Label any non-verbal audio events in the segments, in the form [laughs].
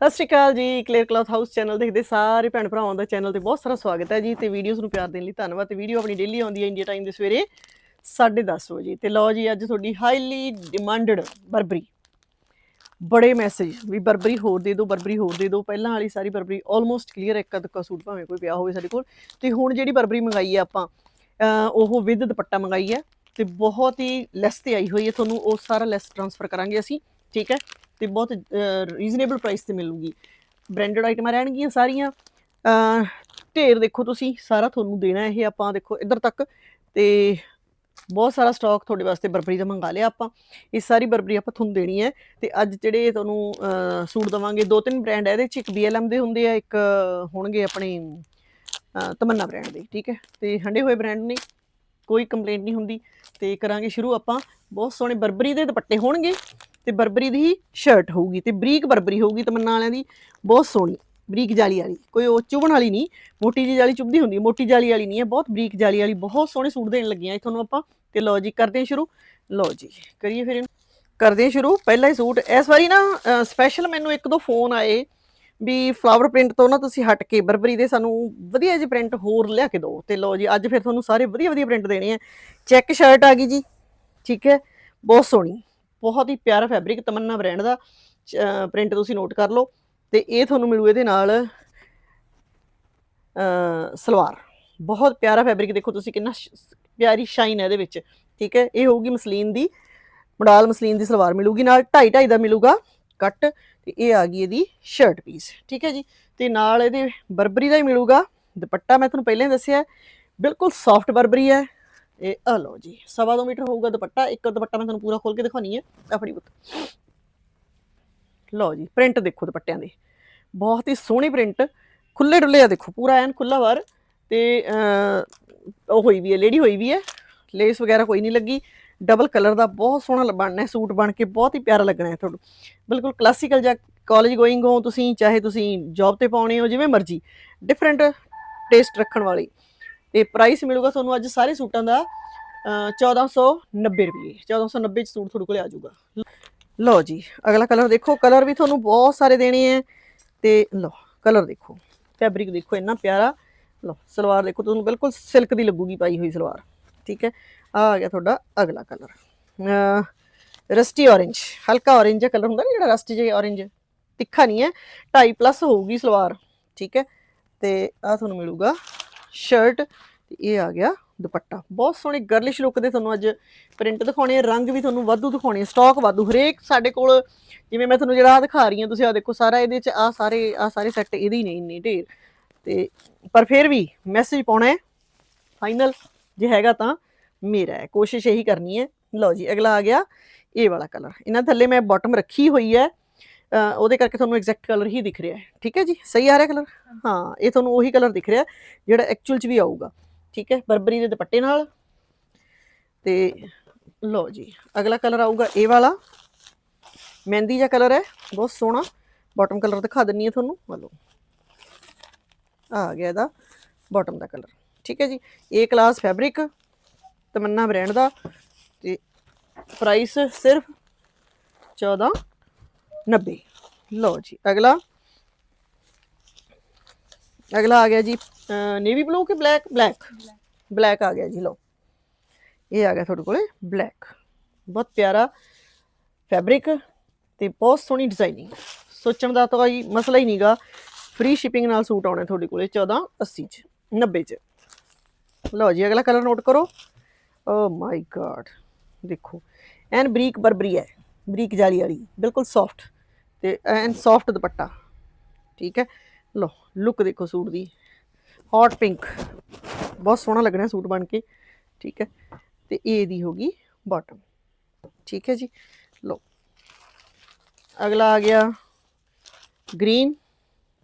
ਸਤਿ ਸ਼੍ਰੀ ਅਕਾਲ ਜੀ clear cloth house channel ਦੇਖਦੇ ਸਾਰੇ ਭੈਣ ਭਰਾਵਾਂ ਦਾ ਚੈਨਲ ਤੇ ਬਹੁਤ ਸਾਰਾ ਸਵਾਗਤ ਹੈ ਜੀ ਤੇ ਵੀਡੀਓਜ਼ ਨੂੰ ਪਿਆਰ ਦੇਣ ਲਈ ਧੰਨਵਾਦ ਤੇ ਵੀਡੀਓ ਆਪਣੀ ਡੇਲੀ ਆਉਂਦੀ ਹੈ ਇੰਡੀਆ ਟਾਈਮ ਦੇ ਸਵੇਰੇ 10:30 ਵਜੇ ਤੇ ਲਓ ਜੀ ਅੱਜ ਤੁਹਾਡੀ ਹਾਈਲੀ ਡਿਮਾਂਡਡ ਬਰਬਰੀ ਬੜੇ ਮੈਸੇਜ ਵੀ ਬਰਬਰੀ ਹੋਰ ਦੇ ਦਿਓ ਬਰਬਰੀ ਹੋਰ ਦੇ ਦਿਓ, ਪਹਿਲਾਂ ਵਾਲੀ ਸਾਰੀ ਬਰਬਰੀ ਆਲਮੋਸਟ ਕਲੀਅਰ ਇੱਕ ਅੱਧਾ ਸੂਟ ਭਾਵੇਂ ਕੋਈ ਪਿਆ ਹੋਵੇ ਸਾਡੇ ਕੋਲ। ਤੇ ਹੁਣ ਜਿਹੜੀ ਬਰਬਰੀ ਮੰਗਾਈ ਹੈ ਆਪਾਂ ਉਹ ਵਿਦ ਦੁਪੱਟਾ ਮੰਗਾਈ ਹੈ ਤੇ ਬਹੁਤ ਹੀ ਲੈਸ ਤੇ ਆਈ ਹੋਈ ਹੈ ਤੁਹਾਨੂੰ ਉਹ ਸਾਰਾ ਲੈਸ ਟ੍ਰਾਂਸਫਰ ਕਰਾਂਗੇ ਅਸੀਂ। ਠੀਕ ਹੈ? ਤੇ ਬਹੁਤ ਰੀਜ਼ਨੇਬਲ ਪ੍ਰਾਈਸ ਤੇ ਮਿਲੂਗੀ। ਬ੍ਰਾਂਡਡ ਆਈਟਮਾਂ ਰਹਿਣਗੀਆਂ ਸਾਰੀਆਂ। ਢੇਰ ਦੇਖੋ ਤੁਸੀਂ ਸਾਰਾ ਤੁਹਾਨੂੰ ਦੇਣਾ ਇਹ ਆਪਾਂ ਦੇਖੋ ਇੱਧਰ ਤੱਕ। ਤੇ ਬਹੁਤ ਸਾਰਾ ਸਟਾਕ ਤੁਹਾਡੇ ਵਾਸਤੇ ਬਰਬਰੀ ਦਾ ਮੰਗਾ ਲਿਆ ਆਪਾਂ। ਇਹ ਸਾਰੀ ਬਰਬਰੀ ਆਪਾਂ ਤੁਹਾਨੂੰ ਦੇਣੀ ਹੈ। ਤੇ ਅੱਜ ਜਿਹੜੇ ਤੁਹਾਨੂੰ ਸੂਟ ਦਵਾਂਗੇ ਦੋ ਤਿੰਨ ਬ੍ਰਾਂਡ ਹੈ ਇਹਦੇ ਚ ਇੱਕ BLM ਦੇ ਹੁੰਦੇ ਆ ਇੱਕ ਹੋਣਗੇ ਆਪਣੇ ਅਹ, ਤਮੰਨਾ ਬ੍ਰਾਂਡ ਦੇ ਠੀਕ ਹੈ? ਤੇ ਹੰਡੇ ਹੋਏ ਬ੍ਰਾਂਡ ਨੇ ਕੋਈ ਕੰਪਲੇਂਟ ਨਹੀਂ ਹੁੰਦੀ। ਤੇ ਕਰਾਂਗੇ ਸ਼ੁਰੂ ਆਪਾਂ। ਬਹੁਤ ਸੋਹਣੇ ਬਰਬਰੀ ਦੇ ਦੁਪੱਟੇ ਹੋਣਗੇ। ਤੇ ਬਰਬਰੀ ਦੀ ਸ਼ਰਟ ਹੋਊਗੀ ਤੇ ਬਰੀਕ ਬਰਬਰੀ ਹੋਊਗੀ ਤਮੰਨਾ ਵਾਲਿਆਂ ਦੀ ਬਹੁਤ ਸੋਹਣੀ, ਬਰੀਕ ਜਾਲੀ ਵਾਲੀ, ਕੋਈ ਉਹ ਚੁਭਣ ਵਾਲੀ ਨਹੀਂ, ਮੋਟੀ ਜੀ ਜਾਲੀ ਚੁਭਦੀ ਹੁੰਦੀ, ਮੋਟੀ ਜਾਲੀ ਵਾਲੀ ਨਹੀਂ ਹੈ, ਬਹੁਤ ਬਰੀਕ ਜਾਲੀ ਵਾਲੀ, ਬਹੁਤ ਸੋਹਣੇ ਸੂਟ ਦੇਣ ਲੱਗੀਆਂ ਆ ਤੁਹਾਨੂੰ ਆਪਾਂ, ਤੇ ਲਓ ਜੀ, ਕਰਦੇ ਹਾਂ ਸ਼ੁਰੂ, ਲਓ ਜੀ, ਕਰੀਏ ਫਿਰ ਇਹਨੂੰ, ਕਰਦੇ ਹਾਂ ਸ਼ੁਰੂ, ਪਹਿਲਾ ਹੀ ਸੂਟ, ਇਸ ਵਾਰੀ ਨਾ ਸਪੈਸ਼ਲ ਮੈਨੂੰ ਇੱਕ ਦੋ ਫੋਨ ਆਏ, ਵੀ ਫਲਾਵਰ ਪ੍ਰਿੰਟ ਤੋਂ ਨਾ ਤੁਸੀਂ ਹਟ ਕੇ ਬਰਬਰੀ ਦੇ ਸਾਨੂੰ ਵਧੀਆ ਜਿਹੇ ਪ੍ਰਿੰਟ ਹੋਰ ਲਿਆ ਕੇ ਦਿਓ, ਤੇ ਲਓ ਜੀ, ਅੱਜ ਫਿਰ ਤੁਹਾਨੂੰ ਸਾਰੇ ਵਧੀਆ ਵਧੀਆ ਪ੍ਰਿੰਟ ਦੇਣੇ ਆ ਚੈੱਕ ਸ਼ਰਟ ਆ ਗਈ ਜੀ, ਠੀਕ ਹੈ, ਬਹੁਤ ਸੋਹਣੀ ਬਹੁਤ ਹੀ ਪਿਆਰਾ ਫੈਬਰਿਕ ਤਮੰਨਾ ਬ੍ਰਾਂਡ ਦਾ ਪ੍ਰਿੰਟ ਤੁਸੀਂ ਨੋਟ ਕਰ ਲਓ ਤੇ ਇਹ ਤੁਹਾਨੂੰ ਮਿਲੂ ਇਹਦੇ ਨਾਲ ਸਲਵਾਰ। ਬਹੁਤ ਪਿਆਰਾ ਫੈਬਰਿਕ ਦੇਖੋ ਤੁਸੀਂ ਕਿੰਨਾ ਸ਼- ਪਿਆਰੀ ਸ਼ਾਈਨ ਹੈ ਇਹਦੇ ਵਿੱਚ, ਠੀਕ ਹੈ? ਇਹ ਹੋਊਗੀ ਮਸਲੀਨ ਦੀ, ਮਡਾਲ ਮਸਲੀਨ ਦੀ ਸਲਵਾਰ ਮਿਲੂਗੀ, ਨਾਲ 2.5 2.5 ਦਾ ਮਿਲੂਗਾ ਕੱਟ ਤੇ ਇਹ ਆ ਗਈ ਇਹਦੀ ਸ਼ਰਟ ਪੀਸ ਠੀਕ ਹੈ ਜੀ? ਤੇ ਨਾਲ ਇਹਦੇ ਬਰਬਰੀ ਦਾ ਹੀ ਮਿਲੂਗਾ, ਦੁਪੱਟਾ ਮੈਂ ਤੁਹਾਨੂੰ ਪਹਿਲਾਂ ਹੀ ਦੱਸਿਆ, ਬਿਲਕੁਲ ਸੌਫਟ ਬਰਬਰੀ ਹੈ ਇਹ ਆ ਲਓ ਜੀ, ਸਵਾ ਦੋ ਮੀਟਰ ਹੋਊਗਾ ਦੁਪੱਟਾ, ਇੱਕ ਦੁਪੱਟਾ ਮੈਂ ਤੁਹਾਨੂੰ ਪੂਰਾ ਖੋਲ ਕੇ ਦਿਖਾਉਣੀ ਹੈ ਆਪਣੀ ਬੁੱਤ ਲਓ ਜੀ ਪ੍ਰਿੰਟ ਦੇਖੋ ਦੁਪੱਟਿਆਂ ਦੇ। ਬਹੁਤ ਹੀ ਸੋਹਣੀ ਪ੍ਰਿੰਟ ਖੁੱਲੇ ਡੁੱਲੇ ਆ ਦੇਖੋ, ਪੂਰਾ ਐਨ ਖੁੱਲਾ ਵਾਰ ਤੇ ਉਹ ਹੋਈ ਵੀ ਹੈ ਲੇਡੀ ਹੋਈ ਵੀ ਹੈ ਲੇਸ ਵਗੈਰਾ ਕੋਈ ਨਹੀਂ ਲੱਗੀ। ਡਬਲ ਕਲਰ ਦਾ ਬਹੁਤ ਸੋਹਣਾ ਬਣਨਾ ਹੈ, ਸੂਟ ਬਣ ਕੇ ਬਹੁਤ ਹੀ ਪਿਆਰਾ ਲੱਗਣਾ ਹੈ ਤੁਹਾਨੂੰ। ਬਿਲਕੁਲ ਕਲਾਸੀਕਲ ਜਾਂ ਕਾਲਜ ਗੋਇੰਗ ਹੋ ਤੁਸੀਂ, ਚਾਹੇ ਤੁਸੀਂ ਜੌਬ ਤੇ ਪਾਉਣੇ ਹੋ, ਜਿਵੇਂ ਮਰਜ਼ੀ। ਡਿਫਰੈਂਟ ਟੇਸਟ ਰੱਖਣ ਵਾਲੀ। ਤੇ ਪ੍ਰਾਈਸ ਮਿਲੂਗਾ ਤੁਹਾਨੂੰ ਅੱਜ ਸਾਰੇ ਸੂਟਾਂ ਦਾ ਅਹ, 1490 ਰੁਪਏ 1490 ਚ ਸੂਟ ਤੁਹਾਡੇ ਕੋਲੇ ਆ ਜਾਊਗਾ। ਲਓ ਜੀ ਅਗਲਾ ਕਲਰ ਦੇਖੋ ਕਲਰ ਵੀ ਤੁਹਾਨੂੰ ਬਹੁਤ ਸਾਰੇ ਦੇਣੇ ਆ ਤੇ ਲਓ ਕਲਰ ਦੇਖੋ। ਫੈਬਰਿਕ ਦੇਖੋ ਇੰਨਾ ਪਿਆਰਾ। ਲਓ ਸਲਵਾਰ ਦੇਖੋ ਤੁਹਾਨੂੰ ਬਿਲਕੁਲ ਸਿਲਕ ਦੀ ਲੱਗੂਗੀ ਪਾਈ ਹੋਈ ਸਲਵਾਰ। ਠੀਕ ਹੈ ਆ ਆ ਗਿਆ ਤੁਹਾਡਾ ਅਗਲਾ ਕਲਰ ਰਸਟੀ orange ਹਲਕਾ orange ਜਿਹਾ ਕਲਰ ਹੁੰਦਾ ਨਾ ਜਿਹੜਾ ਰਸਟੀ ਜਿਹਾ orange ਤਿੱਖਾ ਨਹੀਂ ਹੈ 2.5 ਪਲੱਸ ਹੋਊਗੀ ਸਲਵਾਰ। ਠੀਕ ਹੈ ਤੇ ਆ ਤੁਹਾਨੂੰ ਮਿਲੂਗਾ ਸ਼ਰਟ, ਤੇ ਇਹ ਆ ਗਿਆ ਦੁਪੱਟਾ। ਬਹੁਤ ਸੋਹਣੇ ਗਰਲਿਸ਼ ਲੁੱਕ ਦੇ ਤੁਹਾਨੂੰ ਅੱਜ ਪ੍ਰਿੰਟ ਦਿਖਾਉਣੇ ਆ, ਰੰਗ ਵੀ ਤੁਹਾਨੂੰ ਵਾਧੂ ਦਿਖਾਉਣੇ ਆ ਸਟਾਕ ਵਾਧੂ। ਹਰੇਕ ਸਾਡੇ ਕੋਲ, ਜਿਵੇਂ ਮੈਂ ਤੁਹਾਨੂੰ ਜਿਹੜਾ ਆਹ ਦਿਖਾ ਰਹੀ ਹਾਂ, ਤੁਸੀਂ ਆ ਦੇਖੋ, ਸਾਰਾ ਇਹਦੇ ਚ ਆ ਸਾਰੇ ਆ ਸਾਰੇ ਸੈੱਟ ਇਹਦੇ ਹੀ ਨੇ ਇੰਨੇ ਢੇਰ। ਤੇ ਪਰ ਫਿਰ ਵੀ ਮੈਸੇਜ ਪਾਉਣਾ ਹੈ। ਫਾਈਨਲ ਜੇ ਹੈਗਾ ਤਾਂ ਮੇਰਾ ਹੈ। ਕੋਸ਼ਿਸ਼ ਇਹੀ ਕਰਨੀ ਹੈ। ਲਓ ਜੀ, ਅਗਲਾ ਆ ਗਿਆ, ਇਹ ਵਾਲਾ ਕਲਰ ਇਹਨਾਂ ਥੱਲੇ ਮੈਂ ਬਾਟਮ ਰੱਖੀ ਹੋਈ ਹੈ। ਉਹਦੇ ਕਰਕੇ ਤੁਹਾਨੂੰ ਐਗਜ਼ੈਕਟ ਕਲਰ ਹੀ ਦਿਖ ਰਿਹਾ ਹੈ। ਠੀਕ ਹੈ ਜੀ? ਸਹੀ ਆ ਰਿਹਾ ਕਲਰ ਹਾਂ, ਇਹ ਤੁਹਾਨੂੰ ਉਹੀ ਕਲਰ ਦਿਖ ਰਿਹਾ, ਜਿਹੜਾ ਐਕਚੁਅਲ ਚ ਵੀ ਆਊਗਾ। ਠੀਕ ਹੈ? ਬਰਬਰੀ ਦੇ ਦੁਪੱਟੇ ਨਾਲ। ਤੇ ਲਓ ਜੀ, ਅਗਲਾ ਕਲਰ ਆਊਗਾ ਇਹ ਵਾਲਾ। ਮਹਿੰਦੀ ਜਿਹਾ ਕਲਰ ਹੈ, ਬਹੁਤ ਸੋਹਣਾ। ਬਾਟਮ ਕਲਰ ਦਿਖਾ ਦਿੰਨੀ ਹੈ ਤੁਹਾਨੂੰ। ਆ ਲਓ। ਆ ਗਿਆ ਇਹਦਾ ਬਾਟਮ ਦਾ ਕਲਰ ਠੀਕ ਹੈ ਜੀ? ਇਹ ਕਲਾਸ ਫੈਬਰਿਕ ਤਮੰਨਾ ਬ੍ਰਾਂਡ ਦਾ। ਤੇ ਪ੍ਰਾਈਸ ਸਿਰਫ 1490 ਲਓ ਜੀ ਅਗਲਾ ਅਗਲਾ ਆ ਗਿਆ ਜੀ ਨੇਵੀ ਬਲੂ ਕਿ ਬਲੈਕ ਬਲੈਕ ਬਲੈਕ ਆ ਗਿਆ ਜੀ ਲਓ ਇਹ ਆ ਗਿਆ ਤੁਹਾਡੇ ਕੋਲੇ ਬਲੈਕ ਬਹੁਤ ਪਿਆਰਾ ਫੈਬਰਿਕ ਤੇ ਬਹੁਤ ਸੋਹਣੀ ਡਿਜ਼ਾਈਨਿੰਗ ਸੋਚਣ ਦਾ ਤਾਂ ਕੋਈ ਮਸਲਾ ਹੀ ਨਹੀਂਗਾ ਫ੍ਰੀ ਸ਼ਿਪਿੰਗ ਨਾਲ ਸੂਟ ਆਉਣੇ ਤੁਹਾਡੇ ਕੋਲੇ 1480 ਚ 90 ਚ ਲਓ ਜੀ ਅਗਲਾ ਕਲਰ ਨੋਟ ਕਰੋ ਓ ਮਾਈ ਗॉड ਦੇਖੋ ਐਨ ਬਰੀਕ ਬਰਬਰੀ ਹੈ ਬਰੀਕ ਜਾਲੀ ਵਾਲੀ ਬਿਲਕੁਲ ਸੌਫਟ ਤੇ ਐਨ ਸੌਫਟ ਦੁਪੱਟਾ। ਠੀਕ ਹੈ? ਲਓ ਲੁੱਕ ਦੇਖੋ ਸੂਟ ਦੀ। ਹੌਟ ਪਿੰਕ ਬਹੁਤ ਸੋਹਣਾ ਲੱਗਣਾ ਸੂਟ ਬਣ ਕੇ। ਠੀਕ ਹੈ? ਤੇ ਇਹ ਦੀ ਹੋਗੀ ਬਾਟਮ ਠੀਕ ਹੈ ਜੀ? ਲਓ। ਅਗਲਾ ਆ ਗਿਆ ਗ੍ਰੀਨ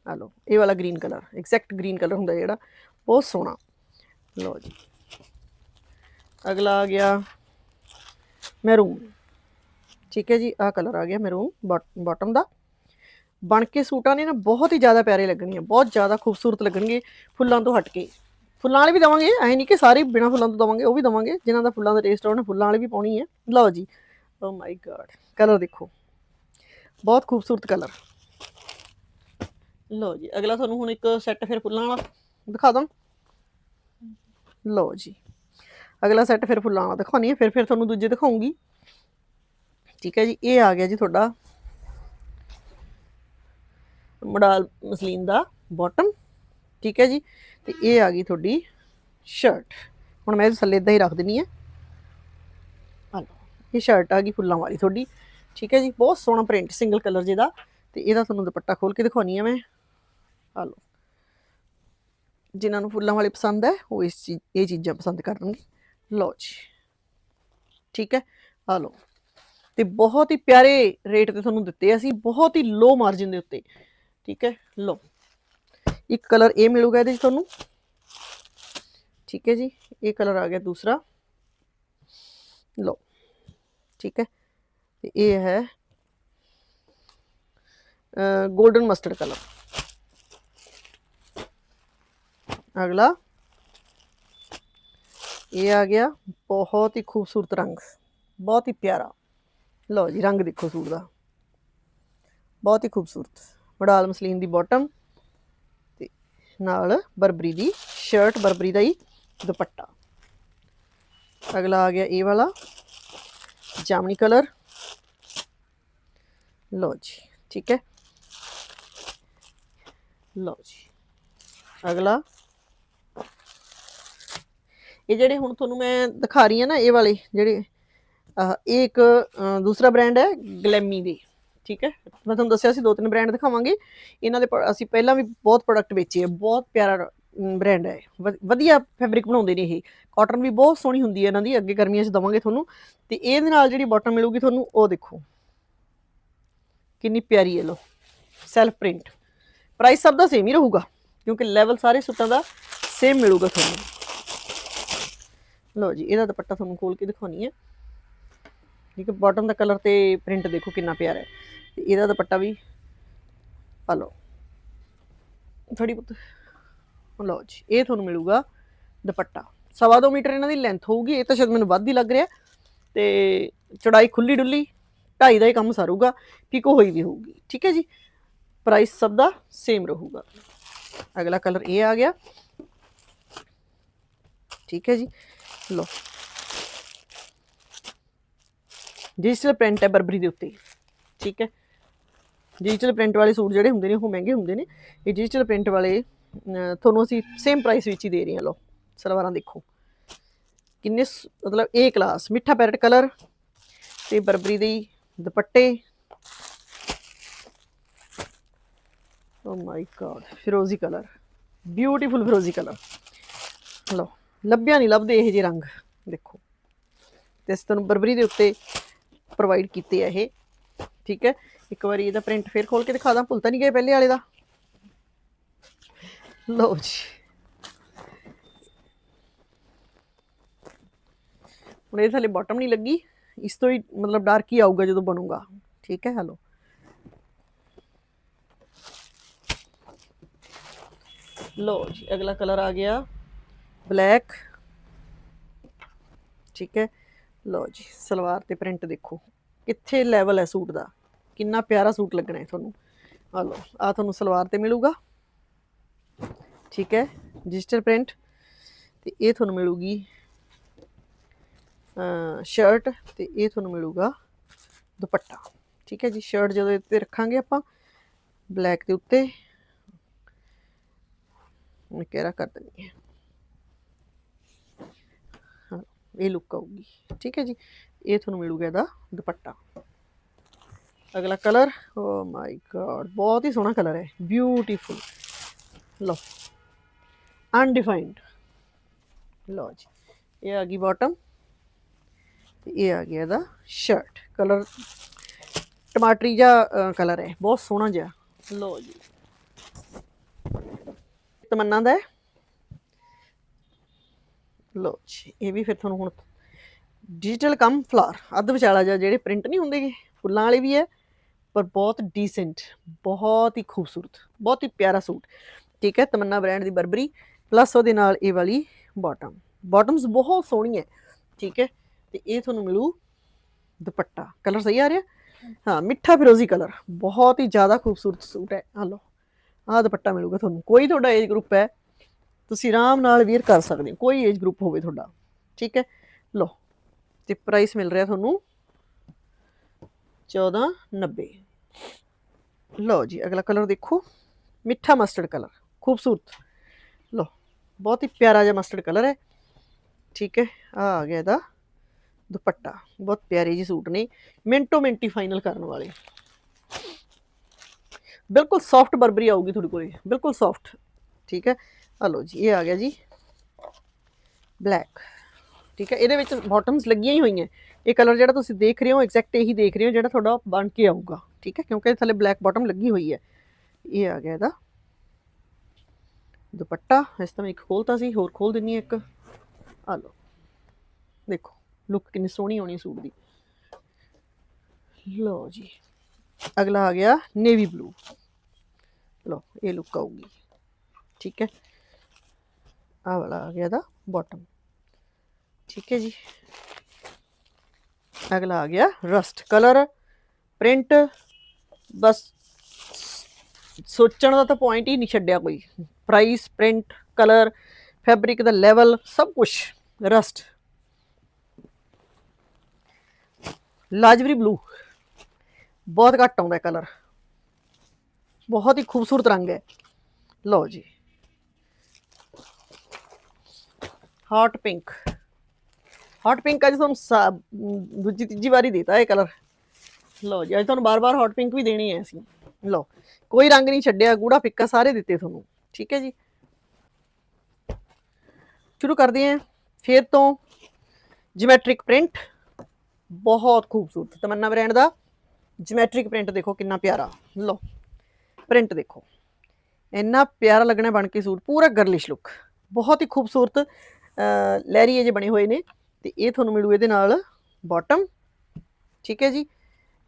ਆ ਲਓ, ਇਹ ਵਾਲਾ green colour exact green colour ਹੁੰਦਾ ਜਿਹੜਾ। ਬਹੁਤ ਸੋਹਣਾ। ਲਓ ਜੀ। ਅਗਲਾ ਆ ਗਿਆ ਮੈਰੂਨ ਠੀਕ ਹੈ ਜੀ, ਆਹ ਕਲਰ ਆ ਗਿਆ ਮੈਰੂਨ ਬਾਟਮ ਦਾ। ਬਣ ਕੇ ਸੂਟਾਂ ਨੇ ਨਾ ਬਹੁਤ ਹੀ ਜ਼ਿਆਦਾ ਪਿਆਰੇ ਲੱਗਣਗੇ, ਬਹੁਤ ਜ਼ਿਆਦਾ ਖੂਬਸੂਰਤ ਲੱਗਣਗੇ ਫੁੱਲਾਂ ਤੋਂ ਹਟ ਕੇ। ਫੁੱਲਾਂ ਵਾਲੇ ਵੀ ਦਵਾਂਗੇ, ਐ ਨਹੀਂ ਕਿ ਸਾਰੇ ਬਿਨਾ ਫੁੱਲਾਂ ਤੋਂ ਦਵਾਂਗੇ, ਉਹ ਵੀ ਦਵਾਂਗੇ, ਜਿਨ੍ਹਾਂ ਦਾ ਫੁੱਲਾਂ ਦਾ ਟੇਸਟ ਆਉਣਾ ਫੁੱਲਾਂ ਵਾਲੇ ਵੀ ਪਾਉਣੀ ਹੈ। ਲਓ ਜੀ ਓ ਮਾਈ ਗॉड ਕਲਰ ਦੇਖੋ। ਬਹੁਤ ਖੂਬਸੂਰਤ ਕਲਰ ਲਓ ਜੀ, ਅਗਲਾ ਤੁਹਾਨੂੰ ਹੁਣ ਇੱਕ ਸੈੱਟ ਫਿਰ ਫੁੱਲਾਂ ਵਾਲਾ ਦਿਖਾ ਦਾਂ। ਲਓ ਜੀ, ਅਗਲਾ ਸੈੱਟ ਫਿਰ ਫੁੱਲਾਂ ਵਾਲਾ ਦਿਖਾਉਣੀ ਹੈ ਫਿਰ ਫਿਰ ਤੁਹਾਨੂੰ ਦੂਜੇ ਦਿਖਾਉਂਗੀ। ਠੀਕ ਹੈ ਜੀ, ਇਹ ਆ ਗਿਆ ਜੀ ਤੁਹਾਡਾ ਮੋਡਲ ਮਸਲੀਨ ਦਾ ਬਾਟਮ ਠੀਕ ਹੈ ਜੀ, ਤੇ ਇਹ ਆ ਗਈ ਤੁਹਾਡੀ ਸ਼ਰਟ ਹੁਣ ਮੈਂ ਇਹ ਥੱਲੇ ਇਦਾਂ ਹੀ ਰੱਖ ਦਿੰਨੀ ਹੈ ਆ ਇਹ ਸ਼ਰਟ ਆ ਗਈ ਫੁੱਲਾਂ ਵਾਲੀ ਤੁਹਾਡੀ, ਠੀਕ ਹੈ ਜੀ, ਬਹੁਤ ਸੋਹਣਾ ਪ੍ਰਿੰਟ ਸਿੰਗਲ ਕਲਰ ਜਿਹਦਾ, ਤੇ ਇਹਦਾ ਤੁਹਾਨੂੰ ਦੁਪੱਟਾ ਖੋਲ ਕੇ ਦਿਖਾਉਣੀ ਹੈ ਮੈਂ। ਆ ਲਓ, ਜਿਨ੍ਹਾਂ ਨੂੰ ਫੁੱਲਾਂ ਵਾਲੇ ਪਸੰਦ ਹੈ, ਉਹ ਇਸ ਚੀਜ਼ ਇਹ ਚੀਜ਼ਾਂ ਪਸੰਦ ਕਰਨਗੇ। ਲਓ ਜੀ, ਠੀਕ ਹੈ ਆ ਲਓ। ਤੇ ਬਹੁਤ ਹੀ ਪਿਆਰੇ ਰੇਟ ਤੇ ਤੁਹਾਨੂੰ ਦਿੱਤੇ ਅਸੀਂ, ਬਹੁਤ ਹੀ ਲੋ ਮਾਰਜਨ ਦੇ ਉੱਤੇ। ਠੀਕ ਹੈ, ਲਓ। ਇੱਕ ਕਲਰ ਇਹ ਮਿਲੂਗਾ ਇਹਦੇ ਚ ਤੁਹਾਨੂੰ। ਠੀਕ ਹੈ ਜੀ, ਇਹ ਕਲਰ ਆ ਗਿਆ ਦੂਸਰਾ। ਲਓ, ਠੀਕ ਹੈ, ਤੇ ਇਹ ਹੈ ਗੋਲਡਨ ਮਸਟਰਡ ਕਲਰ ਅਗਲਾ। ਇਹ ਆ ਗਿਆ ਬਹੁਤ ਹੀ ਖੂਬਸੂਰਤ ਰੰਗ, ਬਹੁਤ ਹੀ ਪਿਆਰਾ। ਲਓ ਜੀ, ਰੰਗ ਦੇਖੋ ਸੂਟ ਦਾ। ਬਹੁਤ ਹੀ ਖੂਬਸੂਰਤ। ਮਡਾਲ ਮਸਲੀਨ ਦੀ ਬਾਟਮ ਤੇ ਨਾਲ ਬਰਬਰੀ ਦੀ ਸ਼ਰਟ ਬਰਬਰੀ ਦਾ ਹੀ ਦੁਪੱਟਾ। ਅਗਲਾ ਆ ਗਿਆ ਇਹ ਵਾਲਾ, ਜਾਮਨੀ ਕਲਰ ਲਓ ਜੀ, ਠੀਕ ਹੈ। ਲਓ ਜੀ, ਅਗਲਾ। ਇਹ ਜਿਹੜੇ ਹੁਣ ਤੁਹਾਨੂੰ ਮੈਂ ਦਿਖਾ ਰਹੀ ਹਾਂ ਨਾ, ਇਹ ਵਾਲੇ ਜਿਹੜੇ ਇਹ ਇੱਕ ਦੂਸਰਾ ਬ੍ਰਾਂਡ ਹੈ ਗਲੈਮੀ ਦੇ, ਠੀਕ ਹੈ? ਮੈਂ ਤੁਹਾਨੂੰ ਦੱਸਿਆ ਸੀ, ਦੋ ਤਿੰਨ ਬ੍ਰਾਂਡ ਦਿਖਾਵਾਂਗੇ। ਇਹਨਾਂ ਦੇ ਪ- ਅਸੀਂ ਪਹਿਲਾਂ ਵੀ ਬਹੁਤ ਪ੍ਰੋਡਕਟ ਵੇਚੇ ਆ, ਬਹੁਤ ਪਿਆਰਾ ਬ੍ਰਾਂਡ ਹੈ। ਵਧ- ਵਧੀਆ ਫੈਬਰਿਕ ਬਣਾਉਂਦੇ ਨੇ ਇਹ। ਕਾਟਨ ਵੀ ਬਹੁਤ ਸੋਹਣੀ ਹੁੰਦੀ ਹੈ ਇਹਨਾਂ ਦੀ, ਅੱਗੇ ਗਰਮੀਆਂ 'ਚ ਦਵਾਂਗੇ ਤੁਹਾਨੂੰ। ਤੇ ਇਹਦੇ ਨਾਲ ਜਿਹੜੀ ਬਾਟਮ ਮਿਲੂਗੀ ਤੁਹਾਨੂੰ, ਉਹ ਦੇਖੋ। ਕਿੰਨੀ ਪਿਆਰੀ ਹੈ ਲੋ ਸੈਲਫ ਪ੍ਰਿੰਟ ਪ੍ਰਾਈਸ ਸਭ ਦਾ ਸੇਮ ਹੀ ਰਹੂਗਾ, ਕਿਉਂਕਿ ਲੈਵਲ ਸਾਰੇ ਸੂਟਾਂ ਦਾ ਸੇਮ ਮਿਲੂਗਾ ਤੁਹਾਨੂੰ। ਲਓ ਜੀ, ਇਹਦਾ ਦੁਪੱਟਾ ਤੁਹਾਨੂੰ ਖੋਲ ਕੇ ਦਿਖਾਉਣੀ ਹੈ। ਠੀਕ ਹੈ ਬਾਟਮ ਦਾ ਕਲਰ ਤੇ ਪ੍ਰਿੰਟ ਦੇਖੋ ਕਿੰਨਾ ਪਿਆਰਾ ਹੈ। ਤੇ ਇਹਦਾ ਦੁਪੱਟਾ ਵੀ ਆ ਲਓ। ਥੋੜੀ ਬਹੁਤ, ਲਓ ਜੀ, ਇਹ ਤੁਹਾਨੂੰ ਮਿਲੂਗਾ ਦੁਪੱਟਾ। ਸਵਾ ਦੋ ਮੀਟਰ ਇਹਨਾਂ ਦੀ ਲੈਂਥ ਹੋਊਗੀ, ਇਹ ਤਾਂ ਸ਼ਾਇਦ ਮੈਨੂੰ ਵੱਧ ਹੀ ਲੱਗ ਰਿਹਾ। ਤੇ ਚੜਾਈ ਖੁੱਲੀ ਡੁੱਲੀ, ਢਾਈ ਦਾ ਹੀ ਕੰਮ ਸਰੂਗਾ ਪਿਕੋ ਹੋਈ ਵੀ ਹੋਊਗੀ, ਠੀਕ ਹੈ ਜੀ? ਪ੍ਰਾਈਸ ਸਭ ਦਾ ਸੇਮ ਰਹੂਗਾ। ਅਗਲਾ ਕਲਰ ਇਹ ਆ ਗਿਆ। ਠੀਕ ਹੈ ਜੀ ਲੋ ਡਿਜੀਟਲ ਪ੍ਰਿੰਟ ਹੈ ਬਰਬਰੀ ਦੇ ਉੱਤੇ। ਠੀਕ ਹੈ? ਡਿਜੀਟਲ ਪ੍ਰਿੰਟ ਵਾਲੇ ਸੂਟ ਜਿਹੜੇ ਹੁੰਦੇ ਨੇ, ਉਹ ਮਹਿੰਗੇ ਹੁੰਦੇ ਨੇ। ਇਹ ਡਿਜੀਟਲ ਪ੍ਰਿੰਟ ਵਾਲੇ ਤੁਹਾਨੂੰ ਅਸੀਂ ਸੇਮ ਪ੍ਰਾਈਸ ਵਿੱਚ ਹੀ ਦੇ ਰਹੇ ਹਾਂ ਲੋ ਸਲਵਾਰਾਂ ਦੇਖੋ। ਕਿੰਨੇ ਸ- ਮਤਲਬ ਏ ਕਲਾਸ ਮਿੱਠਾ ਪੈਰਟ ਕਲਰ ਤੇ ਬਰਬਰੀ ਦੇ ਦੁਪੱਟੇ। ਓ ਮਾਈ ਗॉड ਫਿਰੋਜ਼ੀ ਕਲਰ ਬਿਊਟੀਫੁਲ ਫਿਰੋਜ਼ੀ ਕਲਰ ਲਓ, ਲੱਭਿਆ ਨਹੀਂ ਲੱਭਦੇ ਇਹ ਜਿਹੇ ਰੰਗ, ਦੇਖੋ। ਤੇ ਇਸ ਤੁਹਾਨੂੰ ਬਰਬਰੀ ਦੇ ਉੱਤੇ ਪ੍ਰੋਵਾਈਡ ਕੀਤੇ ਆ ਇਹ ਠੀਕ ਹੈ ਇੱਕ ਵਾਰੀ ਇਹਦਾ ਪ੍ਰਿੰਟ ਫੇਰ ਖੋਲ ਕੇ ਦਿਖਾ ਦਾਂ ਭੁੱਲ ਤਾਂ ਨਹੀਂ ਗਏ ਪਹਿਲੇ ਵਾਲੇ ਦਾ ਲਓ ਜੀ ਹੁਣ ਇਹ ਥੱਲੇ ਬਾਟਮ ਨਹੀਂ ਲੱਗੀ ਇਸ ਤੋਂ ਹੀ ਮਤਲਬ ਡਾਰਕ ਹੀ ਆਊਗਾ ਜਦੋਂ ਬਣੂਗਾ ਠੀਕ ਹੈ ਹਲੋ ਲਓ ਜੀ ਅਗਲਾ ਕਲਰ ਆ ਗਿਆ ਬਲੈਕ ਠੀਕ ਹੈ ਲਓ ਜੀ ਸਲਵਾਰ ਤੇ ਪ੍ਰਿੰਟ ਦੇਖੋ ਕਿੱਥੇ ਲੈਵਲ ਹੈ ਸੂਟ ਦਾ? ਕਿੰਨਾ ਪਿਆਰਾ ਸੂਟ ਲੱਗਣਾ ਹੈ ਤੁਹਾਨੂੰ? ਆ ਲਓ ਆ ਤੁਹਾਨੂੰ ਸਲਵਾਰ ਤੇ ਮਿਲੂਗਾ। ਠੀਕ ਹੈ ਡਿਜੀਟਲ ਪ੍ਰਿੰਟ ਤੇ ਇਹ ਤੁਹਾਨੂੰ ਮਿਲੂਗੀ ਸ਼ਰਟ ਤੇ ਇਹ ਤੁਹਾਨੂੰ ਮਿਲੂਗਾ ਦੁਪੱਟਾ। ਠੀਕ ਹੈ ਜੀ ਸ਼ਰਟ ਜਦੋਂ ਇੱਥੇ ਰੱਖਾਂਗੇ ਆਪਾਂ ਬਲੈਕ ਦੇ ਉੱਤੇ, ਮੈਂ ਕਿਹੜਾ ਕਰ ਦਿੰਦੀ ਹੈ। ਹਾਂ, ਇਹ ਲੁੱਕ ਆਊਗੀ। ਠੀਕ ਹੈ ਜੀ ਇਹ ਤੁਹਾਨੂੰ ਮਿਲੂਗਾ ਇਹਦਾ ਦੁਪੱਟਾ ਅਗਲਾ ਕਲਰ ਓ ਮਾਈ ਗॉड ਬਹੁਤ ਹੀ ਸੋਹਣਾ ਕਲਰ ਹੈ ਬਿਊਟੀਫੁਲ ਲਓ ਅਨਡਿਫਾਈਨਡ ਲਓ ਜੀ ਇਹ ਆ ਗਈ ਬਾਟਮ ਤੇ ਇਹ ਆ ਗਿਆ ਇਹਦਾ ਸ਼ਰਟ ਕਲਰ ਟਮਾਟਰੀ ਜਿਹਾ ਕਲਰ ਹੈ ਬਹੁਤ ਸੋਹਣਾ ਜਿਹਾ ਲਓ ਜੀ ਤਮੰਨਾ ਦਾ ਹੈ ਲਓ ਜੀ ਇਹ ਵੀ ਫਿਰ ਤੁਹਾਨੂੰ ਹੁਣ ਡਿਜੀਟਲ ਕਮ ਫਲਾਰ ਅੱਧ ਵਿਚਾਲਾ ਜਿਹਾ, ਜਿਹੜੇ ਪ੍ਰਿੰਟ ਨਹੀਂ ਹੁੰਦੇਗੇ ਫੁੱਲਾਂ ਵਾਲੇ ਵੀ ਹੈ, ਪਰ ਬਹੁਤ ਡੀਸੈਂਟ ਬਹੁਤ ਹੀ ਖੂਬਸੂਰਤ, ਬਹੁਤ ਹੀ ਪਿਆਰਾ ਸੂਟ। ਠੀਕ ਹੈ, ਤਮੰਨਾ ਬ੍ਰਾਂਡ ਦੀ ਬਰਬਰੀ ਪਲੱਸ ਉਹਦੇ ਨਾਲ ਇਹ ਵਾਲੀ ਬਾਟਮ ਬਾਟਮਸ ਬਹੁਤ ਸੋਹਣੀ ਹੈ ਠੀਕ ਹੈ, ਤੇ ਇਹ ਤੁਹਾਨੂੰ ਮਿਲੂ ਦੁਪੱਟਾ। ਕਲਰ ਸਹੀ ਆ ਰਿਹਾ? ਹਾਂ, ਮਿੱਠਾ ਫਿਰੋਜ਼ੀ ਕਲਰ ਬਹੁਤ ਹੀ ਜ਼ਿਆਦਾ ਖੂਬਸੂਰਤ ਸੂਟ ਹੈ। ਆ ਲਓ, ਆਹ ਦੁਪੱਟਾ ਮਿਲੂਗਾ ਤੁਹਾਨੂੰ। ਕੋਈ ਤੁਹਾਡਾ ਏਜ ਗਰੁੱਪ ਹੈ, ਤੁਸੀਂ ਆਰਾਮ ਨਾਲ ਵੀਅਰ ਕਰ ਸਕਦੇ ਹੋ। ਕੋਈ ਏਜ ਗਰੁੱਪ ਹੋਵੇ ਤੁਹਾਡਾ। ਠੀਕ ਹੈ, ਲਓ। ਤੇ ਪ੍ਰਾਈਸ ਮਿਲ ਰਿਹਾ ਤੁਹਾਨੂੰ 1490 ਲਓ ਜੀ, ਅਗਲਾ ਕਲਰ ਦੇਖੋ। ਮਿੱਠਾ ਮਸਟਰਡ ਕਲਰ ਖੂਬਸੂਰਤ। ਲਓ, ਬਹੁਤ ਹੀ ਪਿਆਰਾ ਜਿਹਾ ਮਸਟਰਡ ਕਲਰ ਹੈ। ਠੀਕ ਹੈ ਆ ਆ ਗਿਆ ਇਹਦਾ ਦੁਪੱਟਾ। ਬਹੁਤ ਪਿਆਰੇ ਜੀ ਸੂਟ ਨੇ। ਮਿੰਟੋ ਮਿੰਟੀ ਫਾਈਨਲ ਕਰਨ ਵਾਲੇ। ਬਿਲਕੁਲ ਸੌਫਟ ਬਰਬਰੀ ਆਊਗੀ ਤੁਹਾਡੇ ਕੋਲੇ। ਬਿਲਕੁਲ ਸੌਫਟ ਠੀਕ ਹੈ ਆ ਲਓ ਜੀ, ਇਹ ਆ ਗਿਆ ਜੀ। ਬਲੈਕ ਠੀਕ ਹੈ ਇਹਦੇ ਵਿੱਚ ਬਾਟਮਸ ਲੱਗੀਆਂ ਹੀ ਹੋਈਆਂ। ਇਹ ਕਲਰ ਜਿਹੜਾ ਤੁਸੀਂ ਦੇਖ ਰਹੇ ਹੋ ਐਗਜ਼ੈਕਟ ਇਹੀ ਦੇਖ ਰਹੇ ਹੋ, ਜਿਹੜਾ ਤੁਹਾਡਾ ਬਣ ਕੇ ਆਊਗਾ। ਠੀਕ ਹੈ? ਕਿਉਂਕਿ ਥੱਲੇ ਬਲੈਕ ਬਾਟਮ ਲੱਗੀ ਹੋਈ ਹੈ। ਇਹ ਆ ਗਿਆ ਇਹਦਾ। ਦੁਪੱਟਾ। ਇਸ ਤਰ੍ਹਾਂ ਇੱਕ ਖੋਲਤਾ ਸੀ, ਹੋਰ ਖੋਲ ਦਿੰਨੀ ਹਾਂ ਇੱਕ। ਆ ਲਓ। ਦੇਖੋ ਲੁੱਕ ਕਿੰਨੀ ਸੋਹਣੀ ਆਉਣੀ ਸੂਟ ਦੀ। ਲਓ ਜੀ। ਅਗਲਾ ਆ ਗਿਆ ਨੇਵੀ ਬਲੂ ਲਓ, ਇਹ ਲੁੱਕ ਆਊਗੀ। ਠੀਕ ਹੈ? ਆਹ ਵਾਲਾ ਆ ਗਿਆ ਦਾ ਬਾਟਮ ਠੀਕ ਹੈ ਜੀ ਅਗਲਾ ਆ ਗਿਆ ਰਸਟ ਕਲਰ ਪ੍ਰਿੰਟ ਬਸ ਸੋਚਣ ਦਾ ਤਾਂ ਪੁਆਇੰਟ ਹੀ ਨਹੀਂ ਛੱਡਿਆ ਕੋਈ ਪ੍ਰਾਈਸ ਪ੍ਰਿੰਟ ਕਲਰ ਫੈਬਰਿਕ ਦਾ ਲੈਵਲ ਸਭ ਕੁਝ ਰਸਟ ਲਾਜਵਰੀ ਬਲੂ ਬਹੁਤ ਘੱਟ ਆਉਂਦਾ ਕਲਰ ਬਹੁਤ ਹੀ ਖੂਬਸੂਰਤ ਰੰਗ ਹੈ ਲਓ ਜੀ ਹਾਟ ਪਿੰਕ ਹਾਟ ਪਿੰਕ ਅੱਜ ਤੁਹਾਨੂੰ ਸਾ- ਦੂਜੀ ਤੀਜੀ ਵਾਰੀ ਦਿੱਤਾ ਇਹ ਕਲਰ ਲਓ ਜੀ ਅੱਜ ਤੁਹਾਨੂੰ ਬਾਰ-ਬਾਰ ਹਾਟ ਪਿੰਕ ਵੀ ਦੇਣੀ ਹੈ ਅਸੀਂ। ਲਓ ਕੋਈ ਰੰਗ ਨਹੀਂ ਛੱਡਿਆ ਗੂੜਾ ਫਿੱਕਾ ਸਾਰੇ ਦਿੱਤੇ ਤੁਹਾਨੂੰ। ਠੀਕ ਹੈ ਜੀ? ਸ਼ੁਰੂ ਕਰਦੇ ਹਾਂ। ਫਿਰ ਤੋਂ ਜਿਓਮੈਟ੍ਰਿਕ ਪ੍ਰਿੰਟ ਬਹੁਤ ਖੂਬਸੂਰਤ ਤਮੰਨਾ ਬ੍ਰਾਂਡ ਦਾ। ਜਿਓਮੈਟ੍ਰਿਕ ਪ੍ਰਿੰਟ ਦੇਖੋ ਕਿੰਨਾ ਪਿਆਰਾ। ਲਓ ਪ੍ਰਿੰਟ ਦੇਖੋ। ਇੰਨਾ ਪਿਆਰਾ ਲੱਗਣਾ ਬਣ ਕੇ ਸੂਟ ਪੂਰਾ ਗਰਲਿਸ਼ ਲੁੱਕ ਬਹੁਤ ਹੀ ਖੂਬਸੂਰਤ ਅਹ, ਲਹਿਰੀਏ ਜੇ ਬਣੇ ਹੋਏ ਨੇ। ਤੇ ਇਹ ਤੁਹਾਨੂੰ ਮਿਲੂ ਇਹਦੇ ਨਾਲ ਬਾਟਮ ਠੀਕ ਹੈ ਜੀ?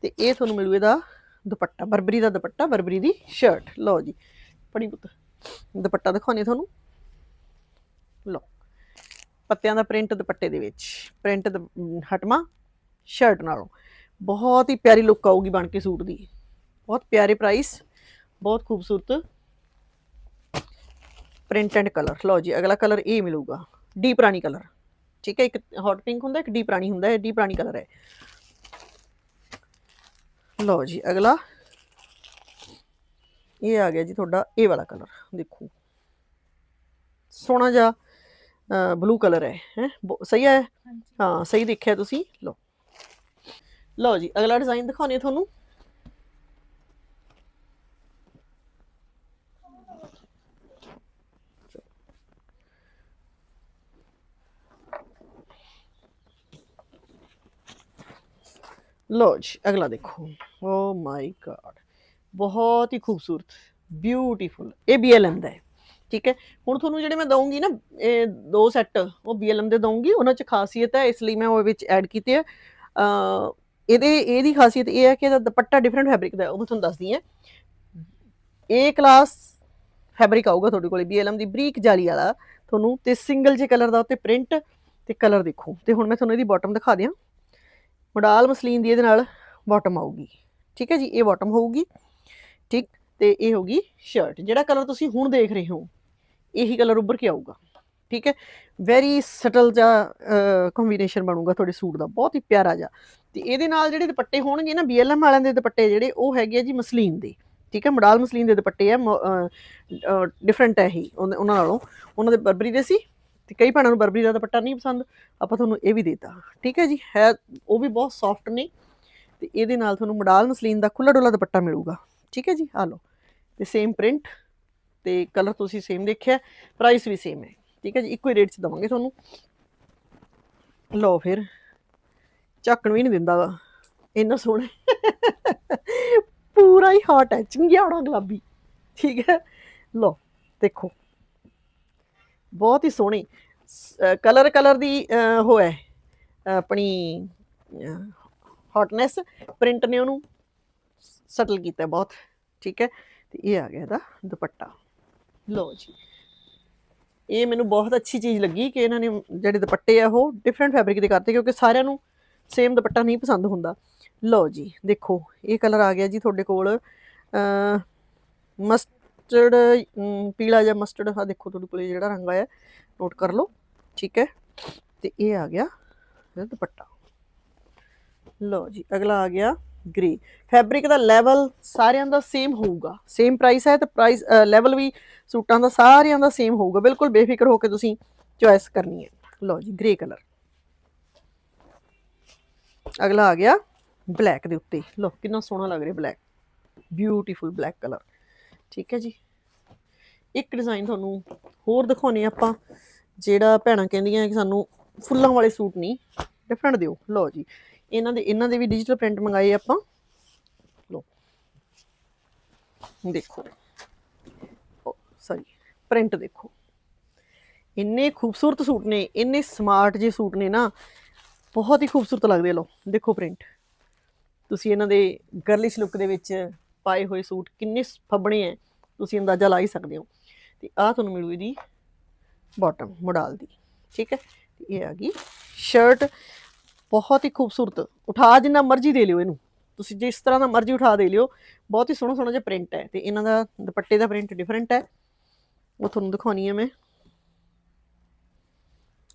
ਤੇ ਇਹ ਤੁਹਾਨੂੰ ਮਿਲੂ ਇਹਦਾ ਦੁਪੱਟਾ, ਬਰਬਰੀ ਦਾ ਦੁਪੱਟਾ, ਬਰਬਰੀ ਦੀ ਸ਼ਰਟ ਲਓ ਜੀ ਪੜੀ ਪੁੱਤ। ਦੁਪੱਟਾ ਦਿਖਾਉਣੀ ਤੁਹਾਨੂੰ। ਲਓ, ਪੱਤਿਆਂ ਦਾ ਪ੍ਰਿੰਟ ਦੁਪੱਟੇ ਦੇ ਵਿੱਚ। ਪ੍ਰਿੰਟ ਹਟਮਾ ਸ਼ਰਟ ਨਾਲੋਂ। ਬਹੁਤ ਹੀ ਪਿਆਰੀ ਲੁੱਕ ਆਊਗੀ ਬਣ ਕੇ ਸੂਟ ਦੀ। ਬਹੁਤ ਪਿਆਰੇ ਪ੍ਰਾਈਸ ਬਹੁਤ ਖੂਬਸੂਰਤ ਪ੍ਰਿੰਟ ਐਂਡ ਕਲਰ ਲਓ ਜੀ, ਅਗਲਾ ਕਲਰ ਇਹ ਮਿਲੂਗਾ। ਡੀਪ ਰਾਣੀ ਕਲਰ ਠੀਕ ਹੈ ਇੱਕ ਹੌਟ ਪਿੰਕ ਹੁੰਦਾ ਇੱਕ ਡੀਪ ਰਾਣੀ ਹੁੰਦਾ ਹੈ ਡੀਪ ਰਾਣੀ ਕਲਰ ਹੈ। ਲਓ ਜੀ ਅਗਲਾ। ਇਹ ਆ ਗਿਆ ਜੀ ਤੁਹਾਡਾ ਇਹ ਵਾਲਾ ਕਲਰ ਦੇਖੋ। ਸੋਹਣਾ ਜਿਹਾ ਬਲੂ ਕਲਰ ਹੈ ਹੈ? ਸਹੀ ਹੈ? ਹਾਂ ਸਹੀ ਦੇਖਿਆ ਤੁਸੀਂ। ਲਓ। ਲਓ ਜੀ ਅਗਲਾ ਡਿਜ਼ਾਈਨ ਦਿਖਾਉਣੀ ਤੁਹਾਨੂੰ। ਲੋ ਜੀ, ਅਗਲਾ ਦੇਖੋ। ਓ ਮਾਈ ਗॉड ਬਹੁਤ ਹੀ ਖੂਬਸੂਰਤ ਬਿਊਟੀਫੁਲ ਇਹ BLM ਦਾ ਹੈ, ਠੀਕ ਹੈ? ਹੁਣ ਤੁਹਾਨੂੰ ਜਿਹੜੇ ਮੈਂ ਦਊਂਗੀ ਨਾ, ਇਹ ਦੋ ਸੈੱਟ ਉਹ BLM ਦੇ ਦਊਂਗੀ, ਉਹਨਾਂ 'ਚ ਖਾਸੀਅਤ ਹੈ, ਇਸ ਲਈ ਮੈਂ ਉਹ ਵਿੱਚ ਐਡ ਕੀਤੇ ਆ। ਇਹਦੇ, ਇਹਦੀ ਖਾਸੀਅਤ ਇਹ ਹੈ ਕਿ ਇਹਦਾ ਦੁਪੱਟਾ ਡਿਫਰੈਂਟ ਫੈਬਰਿਕ ਦਾ ਉਹ ਮੈਂ ਤੁਹਾਨੂੰ ਦੱਸਦੀ ਹਾਂ। ਇਹ ਕਲਾਸ ਫੈਬਰਿਕ ਆਊਗਾ ਤੁਹਾਡੇ ਕੋਲੇ BLM ਦੀ ਬਰੀਕ ਜਾਲੀ ਵਾਲਾ। ਤੁਹਾਨੂੰ ਤੇ ਸਿੰਗਲ ਜੇ ਕਲਰ ਦਾ ਉੱਤੇ ਪ੍ਰਿੰਟ ਤੇ ਕਲਰ ਦੇਖੋ। ਤੇ ਹੁਣ ਮੈਂ ਤੁਹਾਨੂੰ ਇਹਦੀ ਬਾਟਮ ਦਿਖਾ ਦਿਆਂ। ਮਡਾਲ ਮਸਲੀਨ ਦੀ ਇਹਦੇ ਨਾਲ ਬਾਟਮ ਆਊਗੀ। ਠੀਕ ਹੈ ਜੀ, ਇਹ ਬਾਟਮ ਹੋਊਗੀ। ਠੀਕ, ਤੇ ਇਹ ਹੋਗੀ ਸ਼ਰਟ ਜਿਹੜਾ ਕਲਰ ਤੁਸੀਂ ਹੁਣ ਦੇਖ ਰਹੇ ਹੋ, ਇਹੀ ਕਲਰ ਉੱਭਰ ਕੇ ਆਊਗਾ। ਠੀਕ ਹੈ ਵੈਰੀ ਸਟਲ ਜਿਹਾ ਕੰਬੀਨੇਸ਼ਨ ਬਣੂਗਾ ਤੁਹਾਡੇ ਸੂਟ ਦਾ, ਬਹੁਤ ਹੀ ਪਿਆਰਾ ਜਿਹਾ। ਤੇ ਇਹਦੇ ਨਾਲ ਜਿਹੜੇ ਦੁਪੱਟੇ ਹੋਣਗੇ ਨਾ BLM ਵਾਲਿਆਂ ਦੇ ਦੁਪੱਟੇ ਜਿਹੜੇ, ਉਹ ਹੈਗੇ ਆ ਜੀ ਮਸਲੀਨ ਦੇ। ਠੀਕ ਹੈ ਮਡਾਲ ਮਸਲੀਨ ਦੇ ਦੁਪੱਟੇ ਆ ਡਿਫਰੈਂਟ ਹੈ ਹੀ ਉਹਨਾਂ ਨਾਲੋਂ। ਉਹਨਾਂ ਦੇ ਬਰਬਰੀ ਦੇ ਸੀ ਤੇ ਕਈ ਭੈਣਾਂ ਨੂੰ ਬਰਬਰੀ ਦਾ ਦੁਪੱਟਾ ਨਹੀਂ ਪਸੰਦ, ਆਪਾਂ ਤੁਹਾਨੂੰ ਇਹ ਵੀ ਦੇਤਾ। ਠੀਕ ਹੈ ਜੀ, ਹੈ, ਉਹ ਵੀ ਬਹੁਤ ਸੌਫਟ ਨੇ ਤੇ ਇਹਦੇ ਨਾਲ ਤੁਹਾਨੂੰ ਮਡਾਲ ਮਸਲੀਨ ਦਾ ਖੁੱਲਾ ਡੁੱਲਾ ਦੁਪੱਟਾ ਮਿਲੂਗਾ। ਠੀਕ ਹੈ ਜੀ, ਆ ਲਓ। ਤੇ ਸੇਮ ਪ੍ਰਿੰਟ ਤੇ ਕਲਰ ਤੁਸੀਂ ਸੇਮ ਦੇਖਿਆ ਪ੍ਰਾਈਸ ਵੀ ਸੇਮ ਹੈ। ਠੀਕ ਹੈ ਜੀ, ਇੱਕੋ ਹੀ ਰੇਟ 'ਚ ਦਵਾਂਗੇ ਤੁਹਾਨੂੰ। ਲਓ ਫਿਰ, ਝੱਕਣ ਵੀ ਨਹੀਂ ਦਿੰਦਾ ਵਾ। ਇੰਨਾ ਸੋਹਣਾ। ਪੂਰਾ ਹੀ ਹੌਟ ਹੈ, ਚੰਗਿਆੜਾ ਗੁਲਾਬੀ। ਠੀਕ ਹੈ, ਲਓ, ਦੇਖੋ। ਬਹੁਤ ਹੀ ਸੋਹਣੀ ਕਲਰ ਕਲਰ ਦੀ ਅਹ, ਉਹ ਹੈ ਆਪਣੀ ਹੌਟਨੈਸ ਪ੍ਰਿੰਟ ਨੇ ਉਹਨੂੰ ਸਟਲ ਕੀਤਾ ਬਹੁਤ ਠੀਕ ਹੈ ਤੇ ਇਹ ਆ ਗਿਆ ਇਹਦਾ ਦੁਪੱਟਾ। ਲਓ ਜੀ ਇਹ ਮੈਨੂੰ ਬਹੁਤ ਅੱਛੀ ਚੀਜ਼ ਲੱਗੀ ਕਿ ਇਹਨਾਂ ਨੇ ਜਿਹੜੇ ਦੁਪੱਟੇ ਆ ਉਹ ਡਿਫਰੈਂਟ ਫੈਬਰਿਕ ਦੇ ਕਰਤੇ ਕਿਉਂਕਿ ਸਾਰਿਆਂ ਨੂੰ ਸੇਮ ਦੁਪੱਟਾ ਨਹੀਂ ਪਸੰਦ ਹੁੰਦਾ। ਲਓ ਜੀ ਦੇਖੋ ਇਹ ਕਲਰ ਆ ਗਿਆ ਜੀ ਤੁਹਾਡੇ ਕੋਲ ਮਸਟ ਮਸਟਰਡ ਪੀਲਾ ਜਿਹਾ ਮਸਟਰਡ ਆ ਦੇਖੋ ਤੁਹਾਡੇ ਕੋਲੇ ਜਿਹੜਾ ਰੰਗ ਆਇਆ ਨੋਟ ਕਰ ਲਓ, ਠੀਕ ਹੈ? ਤੇ ਇਹ ਆ ਗਿਆ ਦੁਪੱਟਾ। ਲਓ ਜੀ, ਅਗਲਾ ਆ ਗਿਆ ਗ੍ਰੇ ਫੈਬਰਿਕ ਦਾ ਲੈਵਲ ਸਾਰਿਆਂ ਦਾ ਸੇਮ ਹੋਊਗਾ। ਸੇਮ ਪ੍ਰਾਈਸ ਹੈ ਤੇ ਪ੍ਰਾਈਸ ਲੈਵਲ ਵੀ ਸੂਟਾਂ ਦਾ ਸਾਰਿਆਂ ਦਾ ਸੇਮ ਹੋਊਗਾ। ਬਿਲਕੁਲ ਬੇਫਿਕਰ ਹੋ ਕੇ ਤੁਸੀਂ ਚੁਆਇਸ ਕਰਨੀ ਹੈ। ਲਓ ਜੀ ਗ੍ਰੇ ਕਲਰ ਅਗਲਾ ਆ ਗਿਆ ਬਲੈਕ ਦੇ ਉੱਤੇ। ਲਓ, ਕਿੰਨਾ ਸੋਹਣਾ ਲੱਗ ਰਿਹਾ ਬਲੈਕ ਬਿਊਟੀਫੁਲ ਬਲੈਕ ਕਲਰ ਠੀਕ ਹੈ ਜੀ। ਇੱਕ ਡਿਜ਼ਾਈਨ ਤੁਹਾਨੂੰ ਹੋਰ ਦਿਖਾਉਣੇ ਆਪਾਂ, ਜਿਹੜਾ ਭੈਣਾਂ ਕਹਿੰਦੀਆਂ ਕਿ ਸਾਨੂੰ ਫੁੱਲਾਂ ਵਾਲੇ ਸੂਟ ਨਹੀਂ ਡਿਫਰੈਂਟ ਦਿਓ। ਲਓ ਜੀ, ਇਹਨਾਂ ਦੇ ਇਹਨਾਂ ਦੇ ਵੀ ਡਿਜੀਟਲ ਪ੍ਰਿੰਟ ਮੰਗਾਏ ਆਪਾਂ। ਲਓ। ਦੇਖੋ। ਸੌਰੀ ਪ੍ਰਿੰਟ ਦੇਖੋ। ਇੰਨੇ ਖੂਬਸੂਰਤ ਸੂਟ ਨੇ, ਇੰਨੇ ਸਮਾਰਟ ਜੇ ਸੂਟ ਨੇ ਨਾ, ਬਹੁਤ ਹੀ ਖੂਬਸੂਰਤ ਲੱਗਦੇ ਆ। ਲੋ ਦੇਖੋ ਪ੍ਰਿੰਟ ਤੁਸੀਂ ਇਹਨਾਂ ਦੇ ਗਰਲਿਸ਼ ਲੁੱਕ ਦੇ ਵਿੱਚ ਪਾਏ ਹੋਏ ਸੂਟ ਕਿੰਨੇ ਫੱਬਣੇ ਐ, ਤੁਸੀਂ ਅੰਦਾਜ਼ਾ ਲਾ ਹੀ ਸਕਦੇ ਹੋ। ਤੇ ਆਹ ਤੁਹਾਨੂੰ ਮਿਲੂ ਇਹਦੀ ਬਾਟਮ ਮੋਡਲ ਦੀ, ਠੀਕ ਹੈ ਇਹ ਆ ਗਈ ਸ਼ਰਟ ਬਹੁਤ ਹੀ ਖੂਬਸੂਰਤ, ਉਠਾ ਜਿੰਨਾ ਮਰਜ਼ੀ ਦੇ ਲਿਓ ਇਹਨੂੰ। ਤੁਸੀਂ ਜਿਸ ਤਰ੍ਹਾਂ ਦਾ ਮਰਜ਼ੀ ਉਠਾ ਦੇ ਲਿਓ, ਬਹੁਤ ਹੀ ਸੋਹਣਾ ਸੋਹਣਾ ਜਿਹਾ ਪ੍ਰਿੰਟ ਹੈ ਤੇ ਇਹਨਾਂ ਦਾ ਦੁਪੱਟੇ ਦਾ ਪ੍ਰਿੰਟ ਡਿਫਰੈਂਟ ਹੈ ਉਹ ਤੁਹਾਨੂੰ ਦਿਖਾਉਣੀ ਹੈ ਮੈਂ।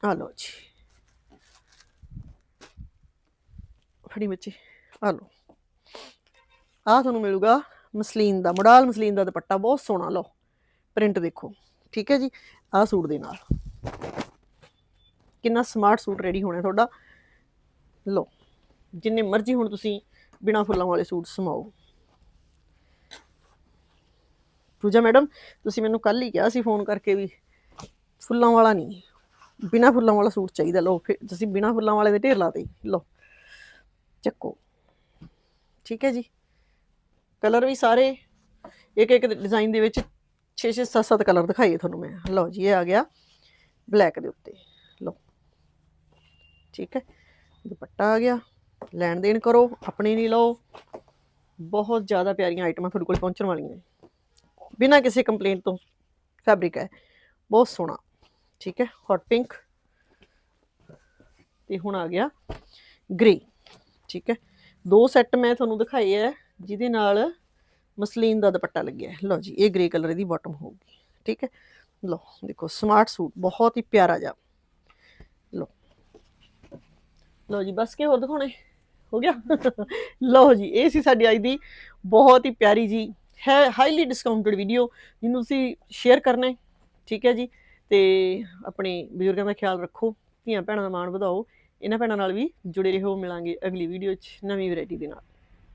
ਆ ਲਓ ਜੀ। ਫੜੀ ਮੱਚੀ ਆ ਲਓ। ਆਹ ਤੁਹਾਨੂੰ ਮਿਲੂਗਾ ਮਸਲੀਨ ਦਾ ਮੋਡਲ ਮਸਲੀਨ ਦਾ ਦੁਪੱਟਾ, ਬਹੁਤ ਸੋਹਣਾ, ਲਓ ਪ੍ਰਿੰਟ ਦੇਖੋ, ਠੀਕ ਹੈ ਜੀ, ਆਹ ਸੂਟ ਦੇ ਨਾਲ। ਕਿੰਨਾ ਸਮਾਰਟ ਸੂਟ ਰੈਡੀ ਹੋਣਾ ਤੁਹਾਡਾ। ਲਓ, ਜਿੰਨੇ ਮਰਜ਼ੀ ਹੁਣ ਤੁਸੀਂ ਬਿਨਾ ਫੁੱਲਾਂ ਵਾਲੇ ਸੂਟ ਸਮਾਓ। ਪੂਜਾ ਮੈਡਮ, ਤੁਸੀਂ ਮੈਨੂੰ ਕੱਲ ਹੀ ਕਿਹਾ ਸੀ ਫੋਨ ਕਰਕੇ ਵੀ ਫੁੱਲਾਂ ਵਾਲਾ ਨਹੀਂ, ਬਿਨਾ ਫੁੱਲਾਂ ਵਾਲਾ ਸੂਟ ਚਾਹੀਦਾ, ਲਓ, ਫਿਰ ਤੁਸੀਂ ਬਿਨਾ ਫੁੱਲਾਂ ਵਾਲੇ ਦੇ ਢੇਰ ਲਾਤੇ, ਲਓ, ਚੱਕੋ। ਠੀਕ ਹੈ ਜੀ। ਕਲਰ ਵੀ ਸਾਰੇ। ਇੱਕ ਇੱਕ ਡਿਜ਼ਾਈਨ ਦੇ ਵਿੱਚ 6 6 7 7 ਕਲਰ ਦਿਖਾਈਏ ਤੁਹਾਨੂੰ ਮੈਂ। ਲਓ ਜੀ, ਇਹ ਆ ਗਿਆ ਬਲੈਕ ਦੇ ਉੱਤੇ। ਲਓ। ਠੀਕ ਹੈ। ਦੁਪੱਟਾ ਆ ਗਿਆ। ਲੈਣ ਦੇਣ ਕਰੋ, ਆਪਣੇ ਨਹੀਂ ਲਓ। ਬਹੁਤ ਜ਼ਿਆਦਾ ਪਿਆਰੀਆਂ ਆਈਟਮਾਂ ਤੁਹਾਡੇ ਕੋਲ ਪਹੁੰਚਣ ਵਾਲੀਆਂ ਨੇ। ਬਿਨਾਂ ਕਿਸੇ ਕੰਪਲੇਂਟ ਤੋਂ ਫੈਬਰਿਕ ਹੈ। ਬਹੁਤ ਸੋਹਣਾ। ਠੀਕ ਹੈ। ਹੌਟ ਪਿੰਕ ਤੇ ਹੁਣ ਆ ਗਿਆ ਗ੍ਰੇ ਠੀਕ ਹੈ। ਦੋ ਸੈੱਟ ਮੈਂ ਤੁਹਾਨੂੰ ਦਿਖਾਏ ਹੈ। ਜਿਹਦੇ ਨਾਲ ਮਸਲੀਨ ਦਾ ਦੁਪੱਟਾ ਲੱਗਿਆ ਹੈ। ਲਓ ਜੀ, ਇਹ ਗ੍ਰੇ ਕਲਰ ਦੀ ਬਾਟਮ ਹੋਊਗੀ, ਠੀਕ ਹੈ? ਲਓ, ਦੇਖੋ ਸਮਾਰਟ ਸੂਟ ਬਹੁਤ ਹੀ ਪਿਆਰਾ ਜਿਹਾ। ਲਓ। ਲਓ ਜੀ, ਬਸ ਕੇ ਹੋਰ ਦਿਖਾਉਣੇ? ਹੋ ਗਿਆ? [laughs] ਲਓ ਜੀ, ਇਹ ਸੀ ਸਾਡੀ ਅੱਜ ਦੀ ਬਹੁਤ ਹੀ ਪਿਆਰੀ ਜੀ, ਹੈ ਹਾਈਲੀ ਡਿਸਕਾਊਂਟਡ ਵੀਡੀਓ ਜਿਹਨੂੰ ਤੁਸੀਂ ਸ਼ੇਅਰ ਕਰਨਾ ਹੈ, ਠੀਕ ਹੈ ਜੀ? ਤੇ ਆਪਣੇ ਬਜ਼ੁਰਗਾਂ ਦਾ ਖਿਆਲ ਰੱਖੋ, ਧੀਆਂ ਭੈਣਾਂ ਦਾ ਮਾਣ ਵਧਾਓ। ਇਹਨਾਂ ਭੈਣਾਂ ਨਾਲ ਵੀ ਜੁੜੇ ਰਹੋ, ਮਿਲਾਂਗੇ ਅਗਲੀ ਵੀਡੀਓ 'ਚ ਨਵੀਂ ਵੈਰਾਈਟੀ ਦੇ ਨਾਲ।